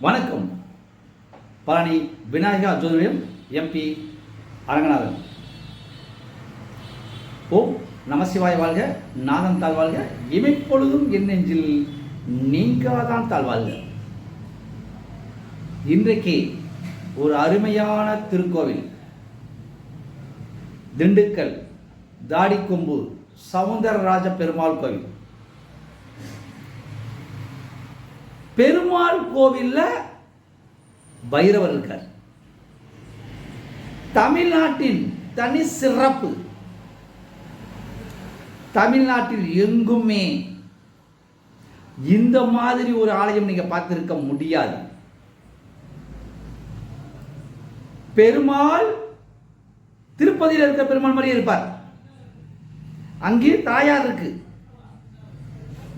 வணக்கம். பழனி விநாயகா ஜோதிடம் எம்பி அரங்கநாதன். ஓம் நமசிவாய் வாழ்க நாதன் தாழ் வாழ்க இமைப்பொழுதும் என் நெஞ்சில் நீங்காதான் தாழ் வாழ்க. இன்றைக்கு ஒரு அருமையான திருக்கோவில். திண்டுக்கல் தாடிக்கொம்பு சவுந்தரராஜ பெருமாள் கோவில். பெருமாள் கோவிலில் பைரவர் இருக்கார். தமிழ்நாட்டின் தனி சிறப்பு. தமிழ்நாட்டில் எங்குமே இந்த மாதிரி ஒரு ஆலயம் நீங்க பார்த்துருக்க முடியாது. பெருமாள் திருப்பதியில் இருக்கிற பெருமாள் மாதிரி இருப்பார். அங்கே தாயார் இருக்கு.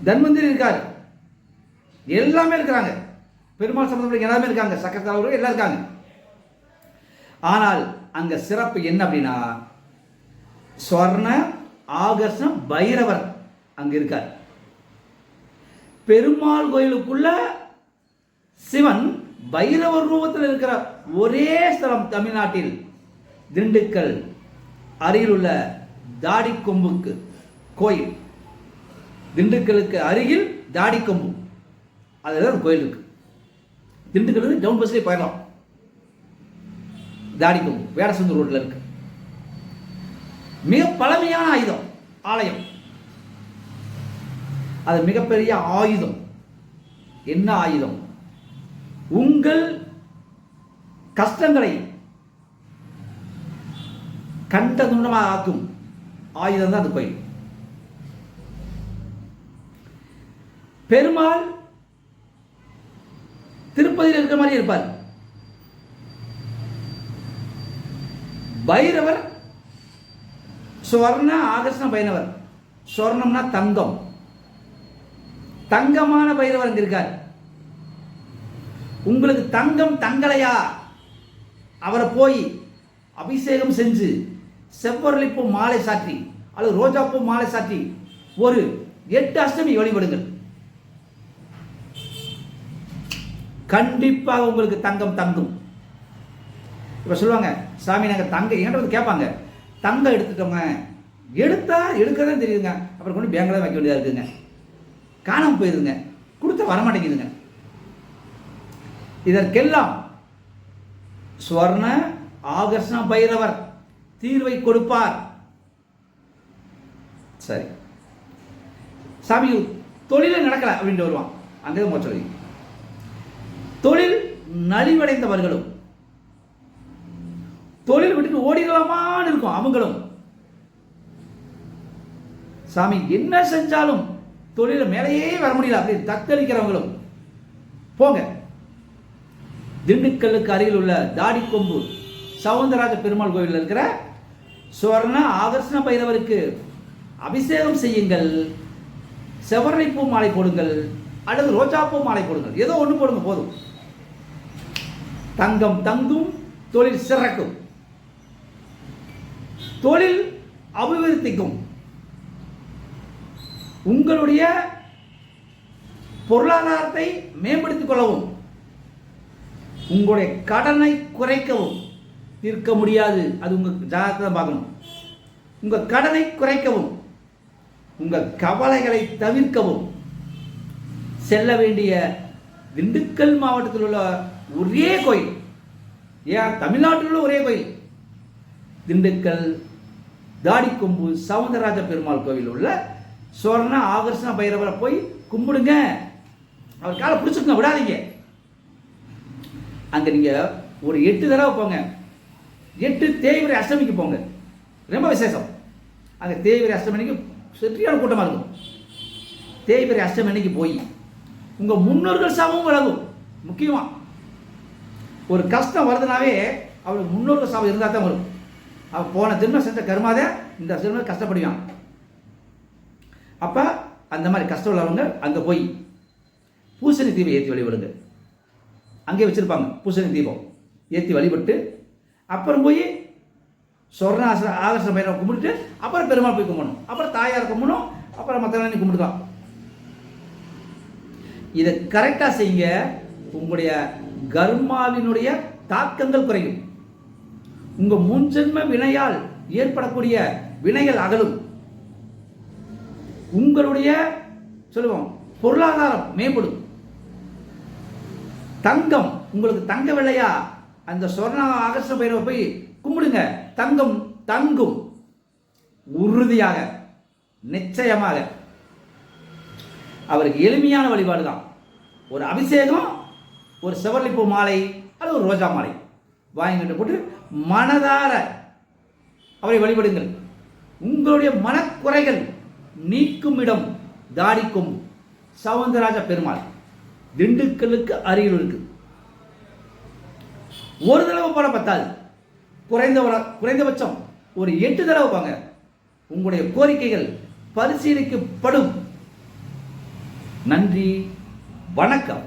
தன்வந்திரி இருக்கார். எல்லாமே இருக்கிறாங்க. பெருமாள் சம்பந்தப்பட்ட எல்லாமே இருக்காங்க. சக்கரத்தாளர்கள் எல்லாம் இருக்காங்க. ஆனால் அங்க சிறப்பு என்ன அப்படின்னா ஸ்வர்ண ஆகர்ஷண பைரவர் அங்க இருக்கார். பெருமாள் கோயிலுக்குள்ள சிவன் பைரவர் ரூபத்தில் இருக்கிற ஒரே ஸ்தலம் தமிழ்நாட்டில் திண்டுக்கல் அருகில் உள்ள தாடிக்கொம்புக்கு கோயில். திண்டுக்கலுக்கு அருகில் தாடிக்கொம்பு. அதில் ஒரு கோயில் இருக்குது திண்டுக்கல் டவுன் பஸ்லேயே போயிடலாம். தாடிக்கும் வேடசந்தூர் ரோட்டில் இருக்கு. மிக பழமையான ஆயுதம் ஆலயம். அது மிகப்பெரிய ஆயுதம். என்ன ஆயுதம்? உங்கள் கஷ்டங்களை கண்ட துண்டமாக ஆக்கும் ஆயுதம் தான் அது கோயில். பெருமாள் திருப்பதியில் இருக்கிற மாதிரி இருப்பார். பைரவர் சுவர்ண ஆகர்ஷண பைரவர். சுவர்ணம்னா தங்கம். தங்கமான பைரவர் அங்கே இருக்கார். உங்களுக்கு தங்கம் தங்கலையா அவரை போய் அபிஷேகம் செஞ்சு செவ்வரளிப்பூ மாலை சாற்றி அல்லது ரோஜாப்பூ மாலை சாற்றி ஒரு எட்டு அஷ்டமி வழிபடுங்கள். கண்டிப்பாக உங்களுக்கு தங்கம் தங்கும். இப்போ சொல்லுவாங்க சாமி நாங்கள் தங்க என்கிட்ட வந்து கேட்பாங்க. தங்கம் எடுத்துட்டோங்க எடுத்தா எடுக்கிறதே தெரியுதுங்க. அப்புறம் கொண்டு பேங்கில் தான் வைக்க வேண்டியதாக இருக்குங்க. காணாமல் போயிருதுங்க. கொடுத்தா வரமாட்டேங்குதுங்க. இதற்கெல்லாம் ஸ்வர்ண ஆகர்ஷண பைரவர் தீர்வை கொடுப்பார். சரி. சாமி தொழிலே நடக்கலை அப்படின்ட்டு வருவான். அங்கே மோச்சொல்லி தொழில் நலிவடைந்தவர்களும் தொழில் விட்டு ஓடிடலாமான்னு இருக்கும் அவங்களும். சாமி என்ன செஞ்சாலும் தொழில மேலேயே வர முடியல அப்படின்னு தத்தளிக்கிறவங்களும். போங்க. திண்டுக்கல்லுக்கு அருகில் உள்ள தாடிக்கொம்பு சவுந்தரராஜ பெருமாள் கோவிலில் இருக்கிற சுவர்ண ஆகர்ஷண பைரவருக்கு அபிஷேகம் செய்யுங்கள். செவரணை பூ மாலை போடுங்கள் அல்லது ரோஜாப்பூ மாலை போடுங்கள். ஏதோ ஒன்று போடுங்க போதும். தங்கம் தங்கும் தொழில் சிறக்கும். தொழில் அபிவிருத்திக்கும். உங்களுடைய பொருளாதாரத்தை மேம்படுத்திக் கொள்ளவும். உங்களுடைய கடனை குறைக்கவும். தீர்க்க முடியாது. அது உங்கள் ஜாதகத்தை பார்க்கணும். உங்கள் கடனை குறைக்கவும். உங்கள் கவலைகளை தவிர்க்கவும். செல்ல வேண்டிய திண்டுக்கல் மாவட்டத்தில் உள்ள ஒரே கோயில். ஏன்? தமிழ்நாட்டில் உள்ள ஒரே கோயில். திண்டுக்கல் தாடிக்கொம்பு சவுந்தரராஜ பெருமாள் கோவில் உள்ள சுவர்ண ஆகர்ஷண பைரவரை போய் கும்பிடுங்க. அவர் காலை பிடிச்சிருங்க விடாதீங்க. அங்கே நீங்கள் ஒரு எட்டு தடவை போங்க. எட்டு தேய்விரை அஷ்டமிக்கு போங்க. ரொம்ப விசேஷம். அங்கே தேய்விரை அஷ்டமிக்கு சரியான கூட்டமாக இருக்கும். தேய்பிரை அஷ்டமி அன்னைக்கு போய் உங்கள் முன்னோர்கள் சாபமும் விலகும் முக்கியமாக ஒரு கஷ்டம் வருதுனாவே அவளுக்கு முன்னோர்கள் சாபம் இருந்தால் தான் வரும் அவன் போன ஜென்மம் செஞ்ச கருமாத இந்த திரும்ப கஷ்டப்படுவான் அப்போ அந்த மாதிரி கஷ்டம் உள்ளவங்க அங்கே போய் பூசணி தீபம் ஏற்றி வழிபடுங்க அங்கே வச்சுருப்பாங்க பூசணி தீபம் ஏற்றி வழிபட்டு அப்புறம் போய் சொர்ண ஆச ஆகர்ஷண கும்பிட்டு அப்புறம் பெருமாள் போய் கும்பிடணும் அப்புறம் தாயார் கும்பிடணும் அப்புறம் மற்ற கும்பிடுதான் இதை கரெக்டாக செய்யுங்க உங்களுடைய கர்மாவினுடைய தாக்கங்கள் குறையும். உங்கள் முன்ஜென்ம வினையால் ஏற்படக்கூடிய வினைகள் அகலும். உங்களுடைய சொல்லுவோம் பொருளாதாரம் மேம்படும். தங்கம் உங்களுக்கு தங்க விலையா அந்த சொர்ண ஆகர்ஷ பயிரை போய் கும்பிடுங்க. தங்கம் தங்கும். உறுதியாக நிச்சயமாக. அவருக்கு எளிமையான வழிபாடு தான் ஒரு அபிஷேகம் ஒரு செவர்லிப்பூ மாலை அல்லது ஒரு ரோஜா மாலை. வாங்கிட்டு போட்டு மனதார அவரை வழிபடுங்கள். உங்களுடைய மனக்குறைகள் நீக்கும் இடம் தாடிக்கும் சவுந்தரராஜ பெருமாள். திண்டுக்கலுக்கு அருகில் இருக்கு. ஒரு தடவை போல பத்தாது குறைந்த குறைந்தபட்சம் ஒரு எட்டு தடவை பாங்க உங்களுடைய கோரிக்கைகள் பரிசீலிக்கப்படும். நன்றி வணக்கம்.